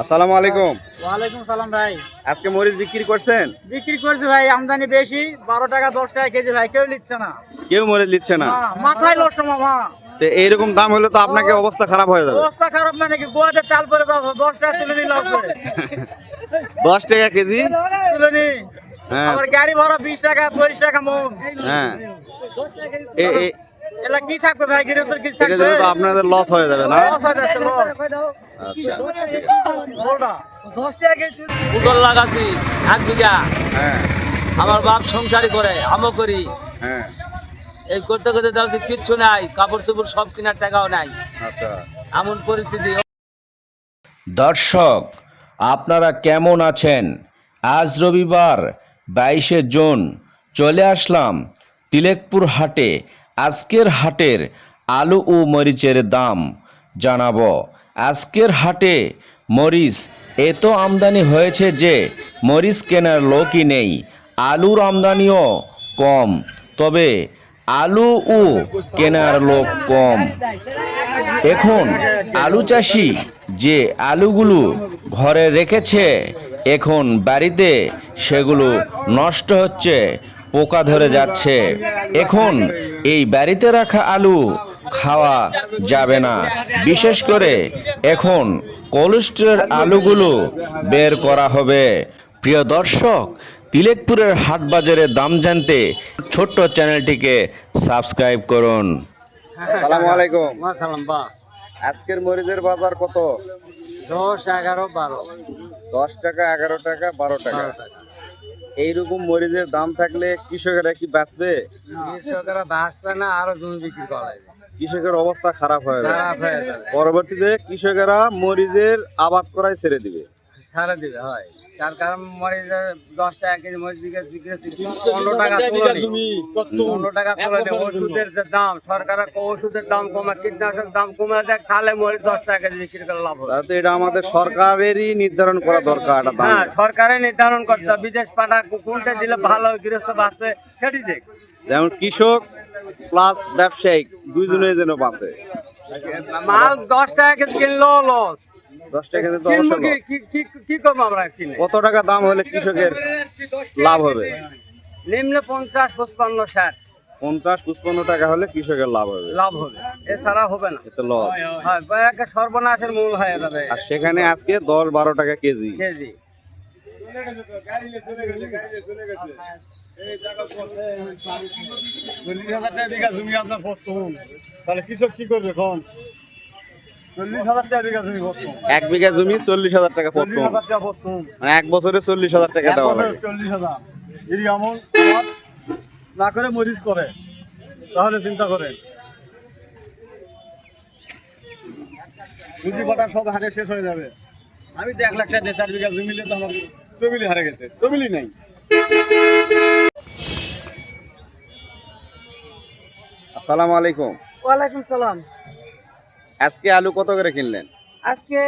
আসসালামু আলাইকুম। ওয়ালাইকুম সালাম ভাই। আজকে মরিচ বিক্রি করছেন? বিক্রি করছি ভাই আমদানি বেশি বারো টাকা দশ টাকা কেজি ভাই কেউ নিচ্ছে না। কেউ মরিচ নিচ্ছে না? মাথায় নষ্ট মামা তো এইরকম দাম হলে তো আপনাকে অবস্থা খারাপ হয়ে যাবে। অবস্থা খারাপ মানে কি গোয়াতে চাল পরে দশ দশ টাকা তুলে নিল দশ টাকা কেজি? তুলে নি। হ্যাঁ। আবার গাড়ি ভাড়া বিশ টাকা পঁচিশ টাকা মন। হ্যাঁ। কি থাকবে ভাই? কি থাকবে? জন্য তো আপনাদের লস হয়ে যাবে না? লস হয়ে যাচ্ছে, লস। আচ্ছা। পুটল লাগাছি এক বিঘা। হ্যাঁ। আমার বাপ সংসারই করে আমও করি। হ্যাঁ। এই করতে করতে দেখছি কিচ্ছু নাই কাপড় চোপড় সব কেনার টাকাও নাই। আচ্ছা। এমন পরিস্থিতি। দর্শক আপনারা কেমন আছেন? আজ রবিবার বাইশে জুন চলে আসলাম তিলেকপুর হাটে আজকের হাটের আলু ও মরিচের দাম জানাব। আজকের হাটে মরিচ এত আমদানি হয়েছে যে মরিচ কেনার লোকই নেই, আলুর আমদানিও কম, তবে আলু ও কেনার লোক কম। এখন আলু চাষি যে আলুগুলো ঘরে রেখেছে, এখন বাড়িতে সেগুলো নষ্ট হচ্ছে, পোকা ধরে যাচ্ছে। এখন এই বাড়িতে রাখা আলু খাওয়া যাবে না। বিশেষ করে এখন কোলেস্ট্রল আলুগুলো বের করা হবে। প্রিয় দর্শক তিলেকপুরের হাট বাজারের দাম জানতে ছোট্ট চ্যানেলটিকে সাবস্ক্রাইব করুন। আসসালামু আলাইকুম আজকের মরিচের বাজার কত? দশ এগারো বারো। দশ টাকা এগারো টাকা। বারো টাকা। এইরকম মরিচের দাম থাকলে কৃষকেরা কি বাঁচবে? কৃষকেরা বাঁচবে না আরও জমি বিক্রি করা কৃষকের অবস্থা খারাপ হয়ে যাবে। খারাপ হয়ে যাবে। পরবর্তীতে কৃষকেরা মরিচের আবাদ করাই ছেড়ে দিবে। সারা দিবে হয়। তার কারণ মরিচ দশ টাকা কেজি মরিচ বিক্রি বিক্রি পনেরো টাকা তুলে পনেরো টাকা তুলে। ওষুধের যে দাম সরকার ওষুধের দাম কমে কীটনাশক দাম কমে দেয় তাহলে মরিচ দশ টাকা কেজি বিক্রি করে লাভ হবে। এটা আমাদের সরকারেরই নির্ধারণ করা দরকার হ্যাঁ সরকারে নির্ধারণ করতে বিদেশ পাঠা কোনটা দিলে ভালো গৃহস্থ বাঁচবে সেটি দেখ। যেমন কৃষক প্লাস ব্যবসায়িক দুইজনে যেন বাঁচে। মাল দশ টাকা কেজি কিনলো লস দশ টাকা কি loss। কি- কি কি করব আমরা কিনে? কত টাকা দাম হলে কৃষকের লাভ হবে? নিম্ন পঞ্চাশ পঁচপান্ন ষাট। পঞ্চাশ পঁচপান্ন টাকা হলে কৃষকের লাভ হবে। লাভ হবে। এছাড়া হবে না। এতে লস হয় একটা সর্বনাশের মূল হয়ে যাবে আর সেখানে আজকে দশ বারো টাকা কেজি। কেজি। চল্লিশ হাজার টাকা বিঘা জমি আপনার তাহলে কৃষক কি করবে এখন এক বিঘা জমি চল্লিশ হাজার টাকা প্রথম হাজার টাকা মানে এক বছরে চল্লিশ হাজার টাকা দেওয়া লাগে। চল্লিশ হাজার। যদি এমন না করে মরিচ করে তাহলে চিন্তা করেন পুঁজি কটা সব হারে শেষ হয়ে যাবে। আমি তো এক লাখ টাকা চার বিঘা জমি নিলে তো আমার তবিলি হারে গেছে। তবিলি নেই। আসসালামু আলাইকুম। ওয়ালাইকুম সালাম। আজকে আলু কত করে কিনলেন? আজকে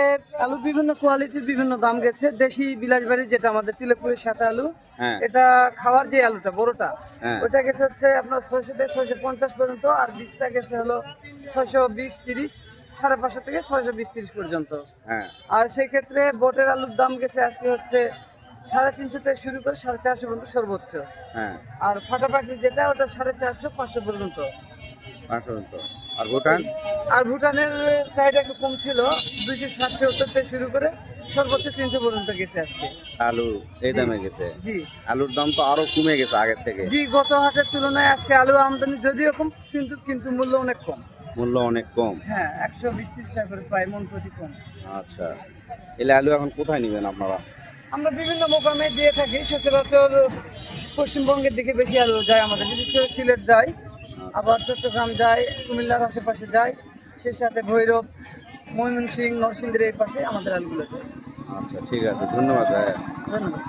আলু বিভিন্ন কোয়ালিটির বিভিন্ন দাম গেছে। দেশি বিলাসবাড়ি যেটা আমাদের তিলকপুরের সাথে আলু হ্যাঁ। এটা খাওয়ার যে আলুটা বড়টা হ্যাঁ। ওটা গেছে হচ্ছে আপনার ছয়শো থেকে ছয়শো পঞ্চাশ পর্যন্ত আর বীজটা গেছে হলো ছয়শো বিশ তিরিশ সাড়ে পাঁচশো থেকে ছয়শো বিশ তিরিশ পর্যন্ত। হ্যাঁ। আর সেই ক্ষেত্রে বোটের আলুর দাম গেছে আজকে হচ্ছে সাড়ে তিনশো থেকে শুরু করে সাড়ে চারশো পর্যন্ত সর্বোচ্চ। আর ফাটাফাটি যেটা ওটা সাড়ে চারশো পাঁচশো পর্যন্ত। পাঁচশো তো। আর ভুটান? আর ভুটানের চাহিদা একটু কম ছিল দুইশো ষাট সত্তর থেকে শুরু করে সর্বোচ্চ তিনশো পর্যন্ত গেছে আজকে। আলু এই দামে গেছে? জি। আলুর দাম তো আরও কমে গেছে আগের থেকে। জি গত হাটের তুলনায় আজকে আলু আমদানি যদিও কম কিন্তু কিন্তু মূল্য অনেক কম। মূল্য অনেক কম। হ্যাঁ একশো বিশ ত্রিশ টাকা করে পাই মন প্রতি কম আচ্ছা। এলে আলু এখন কোথায় নেবেন আপনারা? আমরা বিভিন্ন মোকামে দিয়ে থাকি সচরাচর পশ্চিমবঙ্গের দিকে বেশি আলু যায় আমাদের বিশেষ করে সিলেট যায়। আবার চট্টগ্রাম যায় কুমিল্লার আশেপাশে যায় সে সাথে ভৈরব ময়মনসিংহ নরসিংদীর এই পাশে আমাদের আলুগুলো যায় আচ্ছা ঠিক আছে ধন্যবাদ ভাইয়া। ধন্যবাদ।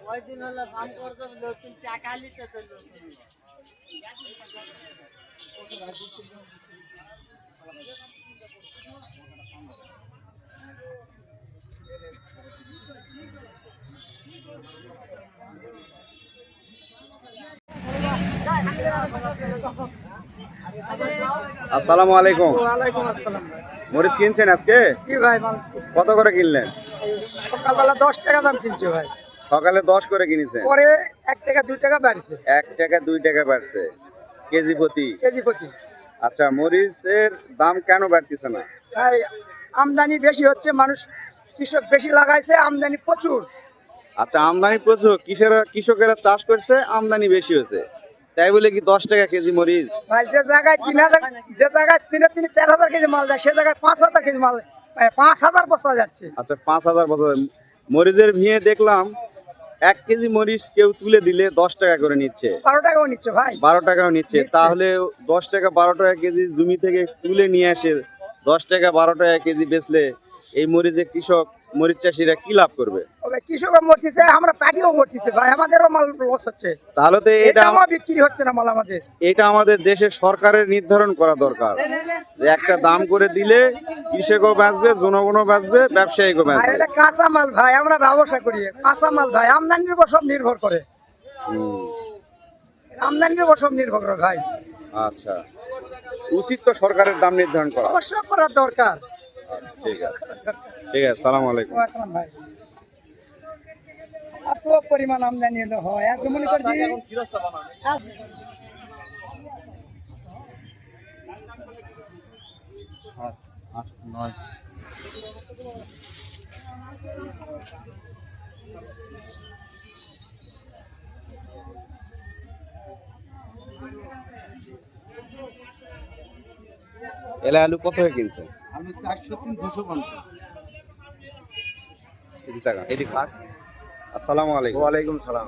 কয়দিন হলো কাম করতে নতুন টাকা নিতে তো আসসালামু আলাইকুম। ওয়ালাইকুম আসসালাম। মরিচ কিনছেন আজকে? জি ভাই কত করে কিনলেন? সকালবেলা দশ টাকা দাম কিনছে ভাই। সকালে দশ করে কিনেছে পরে এক টাকা দুই টাকা বাড়ছে। এক টাকা দুই টাকা বাড়ছে। কেজি প্রতি? কেজি প্রতি। আচ্ছা মরিচের দাম কেন বাড়তেছে না? ভাই আমদানি বেশি হচ্ছে মানুষ কৃষক বেশি লাগাইছে আমদানি প্রচুর। আচ্ছা আমদানি প্রচুর। কৃষকেরা কৃষকেরা চাষ করছে আমদানি বেশি হয়েছে। তাই বলে কি দশ টাকা কেজি মরিচ? ভাই যে জায়গায় তিন হাজার যে জায়গায় তিন তিন চার হাজার কেজি মাল যায় সে জায়গায় পাঁচ হাজার কেজি মাল পাঁচ হাজার বস্তা যাচ্ছে। আচ্ছা পাঁচ হাজার বছর মরিচের ভিয়ে দেখলাম এক কেজি মরিচ কেউ তুলে দিলে দশ টাকা করে নিচ্ছে। বারো টাকাও নিচ্ছে ভাই। বারো টাকাও নিচ্ছে। তাহলে দশ টাকা বারো টাকা কেজি জমি থেকে তুলে নিয়ে আসে দশ টাকা বারো টাকা কেজি বেচলে এই মরিচে কৃষক মরিচ চাষিরা কি লাভ করবে? কৃষকও মরতেছে আমরা পাটিও মরতেছে ভাই আমাদেরও মাল লস হচ্ছে। তাহলে তো এটা আমার বিক্রি হচ্ছে না মাল আমাদের। এটা আমাদের দেশের সরকারের নির্ধারণ করা দরকার যে একটা দাম করে দিলে কৃষকও বাঁচবে জনগণও বাঁচবে ব্যবসায়ীও বাঁচবে। এটা কাঁচা মাল ভাই আমরা ব্যবসা করি। কাঁচা মাল ভাই আমদানির উপর সব নির্ভর করে। আমদানির উপর সব নির্ভর করে ভাই। আচ্ছা। উচিত তো সরকারের দাম নির্ধারণ করা। অবশ্যই করার দরকার। ঠিক আছে। ঠিক আছে সালাম আলাইকুম। ভাই। এত পরিমাণ আমদানি হলে হয় এত মনে করছি এলা আলু কত হয়ে কিনছে আমি চারশো তিন দুশো পঞ্চাশ। আসসালামু আলাইকুম। ওয়ালাইকুম সালাম।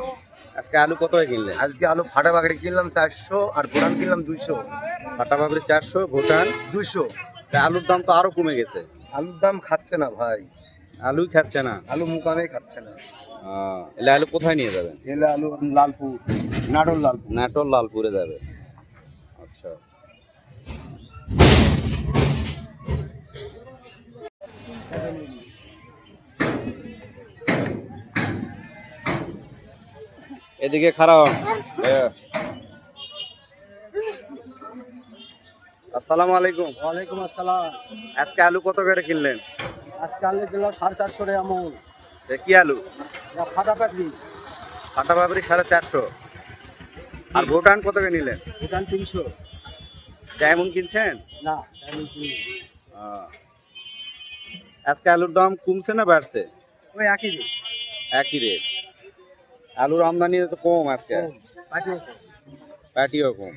আজকে আলু কত কিনলেন? আজকে আলু ফাটা কিনলাম চারশো আর গোড়ান কিনলাম দুইশো। ফাটা বাবরি চারশো ভুটান দুইশো। আলুর দাম তো আরও কমে গেছে। আলুর দাম খাচ্ছে না ভাই। আলুই খাচ্ছে না? আলু মুকামে খাচ্ছে না। এলে আলু কোথায় নিয়ে যাবেন? এলে আলু লালপুর নাটোর লালপুর। নাটোর লালপুরে যাবে। এদিকে খারাপ আসসালামু আলাইকুম। ওয়ালাইকুম আসসালাম। আজকে আলু কত করে কিনলেন? আজকে আলু কিনলাম সাড়ে চারশো রে এ কি আলু? ফাটা পাকড়ি ফাটা বাবরি সাড়ে চারশো। আর ভুটান কত করে নিলেন? ভুটান তিনশো। ডায়মন্ড কিনছেন? না আহ। আজকে আলুর দাম কমছে না বাড়ছে? ওই একই রেট একই রেট আলুর আমদানি তো কম আজকে। পাটিও কম। পাটিও কম।